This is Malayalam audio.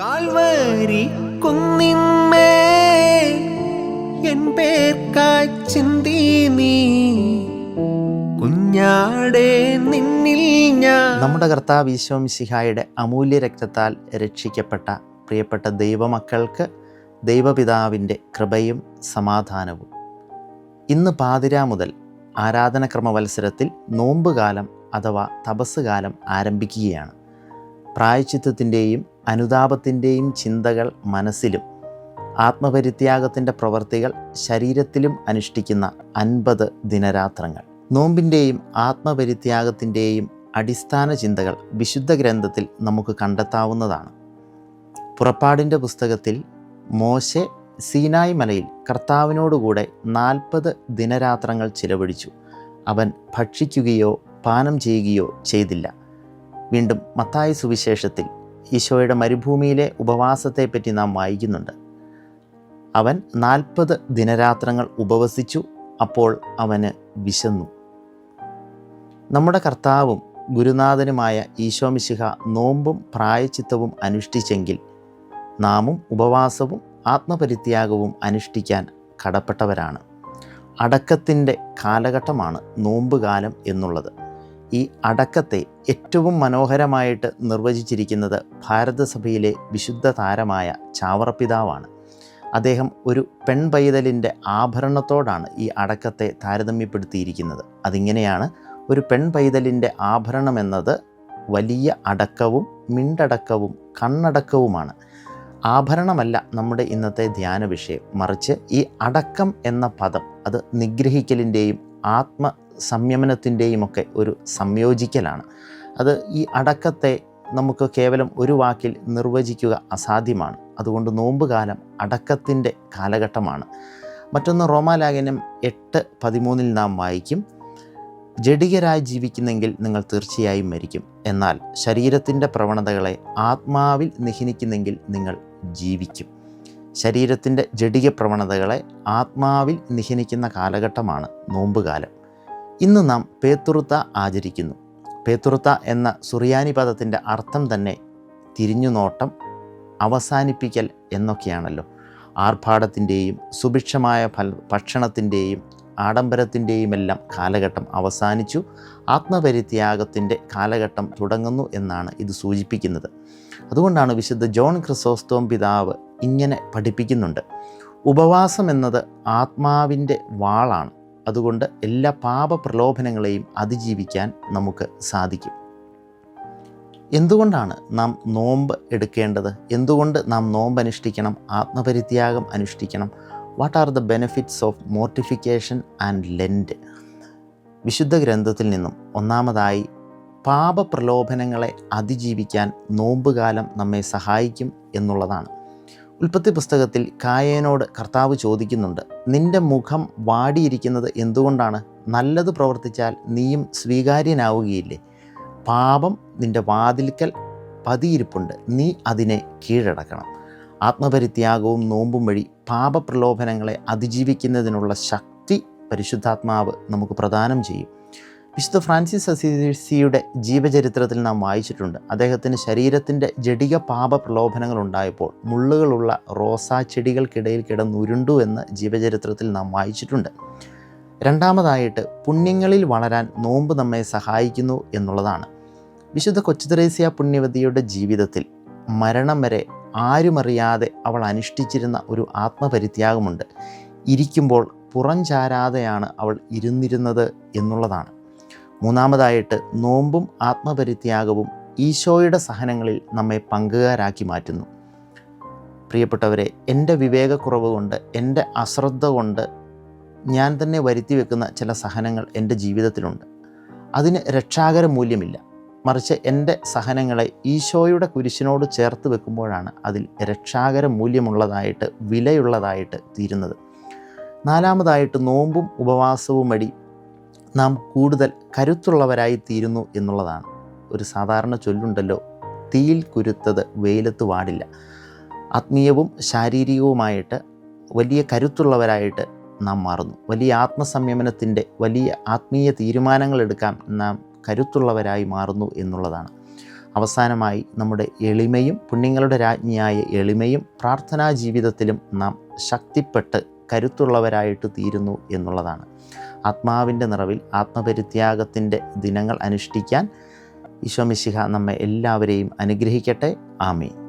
കാൽവരി കുന്നിമ്മേ എൻ പേർക്കായി ചിന്തി നീ കുഞ്ഞാടേ നിന്നിൽ ഞാൻ. നമ്മുടെ കർത്താവ് ഈശോമിശിഹായുടെ അമൂല്യ രക്തത്താൽ രക്ഷിക്കപ്പെട്ട പ്രിയപ്പെട്ട ദൈവമക്കൾക്ക് ദൈവപിതാവിന്റെ കൃപയും സമാധാനവും. ഇന്ന് പാതിര മുതൽ ആരാധനക്രമ മത്സരത്തിൽ നോമ്പുകാലം അഥവാ തപസ്സുകാലം ആരംഭിക്കുകയാണ്. പ്രായച്ചിത്തത്തിന്റെയും അനുതാപത്തിന്റെയും ചിന്തകൾ മനസ്സിലും ആത്മപരിത്യാഗത്തിന്റെ പ്രവർത്തികൾ ശരീരത്തിലും അനുഷ്ഠിക്കുന്ന അൻപത് ദിനരാത്രങ്ങൾ. നോമ്പിന്റെയും ആത്മപരിത്യാഗത്തിന്റെയും അടിസ്ഥാന ചിന്തകൾ വിശുദ്ധ ഗ്രന്ഥത്തിൽ നമുക്ക് കണ്ടെത്താവുന്നതാണ്. പുറപ്പാടിന്റെ പുസ്തകത്തിൽ മോശെ സീനായ് മലയിൽ കർത്താവിനോടുകൂടെ നാൽപ്പത് ദിനരാത്രങ്ങൾ ചിലവഴിച്ചു. അവൻ ഭക്ഷിക്കുകയോ പാനം ചെയ്യുകയോ ചെയ്തില്ല. വീണ്ടും മത്തായ സുവിശേഷത്തിൽ ഈശോയുടെ മരുഭൂമിയിലെ ഉപവാസത്തെപ്പറ്റി നാം വായിക്കുന്നുണ്ട്. അവൻ നാൽപ്പത് ദിനരാത്രങ്ങൾ ഉപവസിച്ചു അപ്പോൾ അവന് വിശന്നു. നമ്മുടെ കർത്താവും ഗുരുനാഥനുമായ ഈശോമിശിഹ നോമ്പും പ്രായച്ചിത്തവും അനുഷ്ഠിച്ചെങ്കിൽ നാമും ഉപവാസവും ആത്മപരിത്യാഗവും അനുഷ്ഠിക്കാൻ കടപ്പെട്ടവരാണ്. അടക്കത്തിന്റെ കാലഘട്ടമാണ് നോമ്പുകാലം എന്നുള്ളത്. ഈ അടക്കത്തെ ഏറ്റവും മനോഹരമായിട്ട് നിർവചിച്ചിരിക്കുന്നത് ഭാരതസഭയിലെ വിശുദ്ധ താരമായ ചാവറപ്പിതാവാണ്. അദ്ദേഹം ഒരു പെൺപൈതലിന്റെ ആഭരണത്തോടാണ് ഈ അടക്കത്തെ താരതമ്യപ്പെടുത്തിയിരിക്കുന്നത്. അതിങ്ങനെയാണ് ഒരു പെൺപൈതലിന്റെ ആഭരണം എന്നത് വലിയ അടക്കവും മിണ്ടടക്കവും കണ്ണടക്കവുമാണ്. ആഭരണമല്ല നമ്മുടെ ഇന്നത്തെ ധ്യാന വിഷയം മറിച്ച് ഈ അടക്കം എന്ന പദം അത് നിഗ്രഹിക്കലിന്റെയും ആത്മ സംയമനത്തിന്റെയും ഒക്കെ ഒരു സംയോജിക്കലാണ്. അത് ഈ അടക്കത്തെ നമുക്ക് കേവലം ഒരു വാക്കിൽ നിർവചിക്കുക അസാധ്യമാണ്. അതുകൊണ്ട് നോമ്പുകാലം അടക്കത്തിന്റെ കാലഘട്ടമാണ്. മറ്റൊന്ന് റോമാലാഗനം എട്ട് പതിമൂന്നിൽ നാം വായിക്കും ജഡികരായി ജീവിക്കുന്നെങ്കിൽ നിങ്ങൾ തീർച്ചയായും മരിക്കും. എന്നാൽ ശരീരത്തിന്റെ പ്രവണതകളെ ആത്മാവിൽ നിഹിനിക്കുന്നെങ്കിൽ നിങ്ങൾ ജീവിക്കും. ശരീരത്തിന്റെ ജഡിക പ്രവണതകളെ ആത്മാവിൽ നിഹിനിക്കുന്ന കാലഘട്ടമാണ് നോമ്പുകാലം ഇന്ന് നാം പേത്തുറുത്ത ആചരിക്കുന്നു. പേത്തുറുത്ത എന്ന സുറിയാനി പദത്തിന്റെ അർത്ഥം തന്നെ തിരിഞ്ഞുനോട്ടം അവസാനിപ്പിക്കൽ എന്നൊക്കെയാണല്ലോ. ആർഭാടത്തിന്റെയും സുഭിക്ഷമായ ഫൽ ഭക്ഷണത്തിന്റെയും ആഡംബരത്തിന്റെയുമെല്ലാം കാലഘട്ടം അവസാനിച്ചു. ആത്മപരിത്യാഗത്തിന്റെ കാലഘട്ടം തുടങ്ങുന്നു എന്നാണ് ഇത് സൂചിപ്പിക്കുന്നത്. അതുകൊണ്ടാണ് വിശുദ്ധ ജോൺ ക്രിസോസ്തോം പിതാവ് ഇങ്ങനെ പഠിപ്പിക്കുന്നുണ്ട്. ഉപവാസം എന്നത് ആത്മാവിന്റെ വാളാണ്. അതുകൊണ്ട് എല്ലാ പാപ പ്രലോഭനങ്ങളെയും അതിജീവിക്കാൻ നമുക്ക് സാധിക്കും. എന്തുകൊണ്ടാണ് നാം നോമ്പ് എടുക്കേണ്ടത്? എന്തുകൊണ്ട് നാം നോമ്പ് അനുഷ്ഠിക്കണം ആത്മപരിത്യാഗം അനുഷ്ഠിക്കണം? What are the benefits of mortification and Lent വിശുദ്ധ ഗ്രന്ഥത്തിൽ നിന്നും ഒന്നാമതായി പാപപ്രലോഭനങ്ങളെ അതിജീവിക്കാൻ നോമ്പുകാലം നമ്മെ സഹായിക്കും എന്നുള്ളതാണ്. ഉൽപ്പത്തി പുസ്തകത്തിൽ കായേനോട് കർത്താവ് ചോദിക്കുന്നുണ്ട് നിന്റെ മുഖം വാടിയിരിക്കുന്നത് എന്തുകൊണ്ടാണ്? നല്ലത് പ്രവർത്തിച്ചാൽ നീയും സ്വീകാര്യനാവുകയില്ലേ? പാപം നിന്റെ വാതിൽക്കൽ പതിയിരിപ്പുണ്ട് നീ അതിനെ കീഴടക്കണം. ആത്മപരിത്യാഗവും നോമ്പും വഴി പാപപ്രലോഭനങ്ങളെ അതിജീവിക്കുന്നതിനുള്ള ശക്തി പരിശുദ്ധാത്മാവ് നമുക്ക് പ്രദാനം ചെയ്യും. വിശുദ്ധ ഫ്രാൻസിസ് അസീസിയുടെ ജീവചരിത്രത്തിൽ നാം വായിച്ചിട്ടുണ്ട്. അദ്ദേഹത്തിന് ശരീരത്തിന്റെ ജടിക പാപ പ്രലോഭനങ്ങൾ ഉണ്ടായപ്പോൾ മുള്ളുകളുള്ള റോസാ ചെടികൾക്കിടയിൽ കിടന്നുരുണ്ടു എന്ന് ജീവചരിത്രത്തിൽ നാം വായിച്ചിട്ടുണ്ട്. രണ്ടാമതായിട്ട് പുണ്യങ്ങളിൽ വളരാൻ നോമ്പ് നമ്മെ സഹായിക്കുന്നു എന്നുള്ളതാണ്. വിശുദ്ധ കൊച്ചുത്രേസ്യ പുണ്യവതിയുടെ ജീവിതത്തിൽ മരണം വരെ ആരുമറിയാതെ അവൾ അനുഷ്ഠിച്ചിരുന്ന ഒരു ആത്മപരിത്യാഗമുണ്ട്. ഇരിക്കുമ്പോൾ പുറം ചാരാതെയാണ് അവൾ ഇരുന്നിരുന്നത് എന്നുള്ളതാണ്. മൂന്നാമതായിട്ട് നോമ്പും ആത്മപരിത്യാഗവും ഈശോയുടെ സഹനങ്ങളിൽ നമ്മെ പങ്കുകാരാക്കി മാറ്റുന്നു. പ്രിയപ്പെട്ടവരെ എന്റെ വിവേകക്കുറവ് കൊണ്ട് എന്റെ അശ്രദ്ധ കൊണ്ട് ഞാൻ തന്നെ വരുത്തി വെക്കുന്ന ചില സഹനങ്ങൾ എന്റെ ജീവിതത്തിലുണ്ട്. അതിന് രക്ഷാകര മൂല്യമില്ല മറിച്ച് എന്റെ സഹനങ്ങളെ ഈശോയുടെ കുരിശിനോട് ചേർത്ത് വെക്കുമ്പോഴാണ് അതിൽ രക്ഷാകര മൂല്യമുള്ളതായിട്ട് വിലയുള്ളതായിട്ട് തീരുന്നത്. നാലാമതായിട്ട് നോമ്പും ഉപവാസവും വഴി നാം കൂടുതൽ കരുത്തുള്ളവരായി തീരുന്നു എന്നുള്ളതാണ്. ഒരു സാധാരണ ചൊല്ലുണ്ടല്ലോ തീയിൽ കുരുത്തത് വെയിലത്ത് വാടില്ല. ആത്മീയവും ശാരീരികവുമായിട്ട് വലിയ കരുത്തുള്ളവരായിട്ട് നാം മാറുന്നു. വലിയ ആത്മസംയമനത്തിന്റെ വലിയ ആത്മീയ തീരുമാനങ്ങൾ എടുക്കാൻ നാം കരുത്തുള്ളവരായി മാറുന്നു എന്നുള്ളതാണ്. അവസാനമായി നമ്മുടെ എളിമയും പുണ്യങ്ങളുടെ രാജ്ഞിയായ എളിമയും പ്രാർത്ഥനാ ജീവിതത്തിലും നാം ശക്തിപ്പെട്ട് കരുത്തുള്ളവരായിട്ട് തീരുന്നു എന്നുള്ളതാണ്. ആത്മാവിന്റെ നിറവിൽ ആത്മപരിത്യാഗത്തിന്റെ ദിനങ്ങൾ അനുഷ്ഠിക്കാൻ ഈശോ ഈശോമിശിഹ നമ്മെ എല്ലാവരെയും അനുഗ്രഹിക്കട്ടെ. ആമീൻ.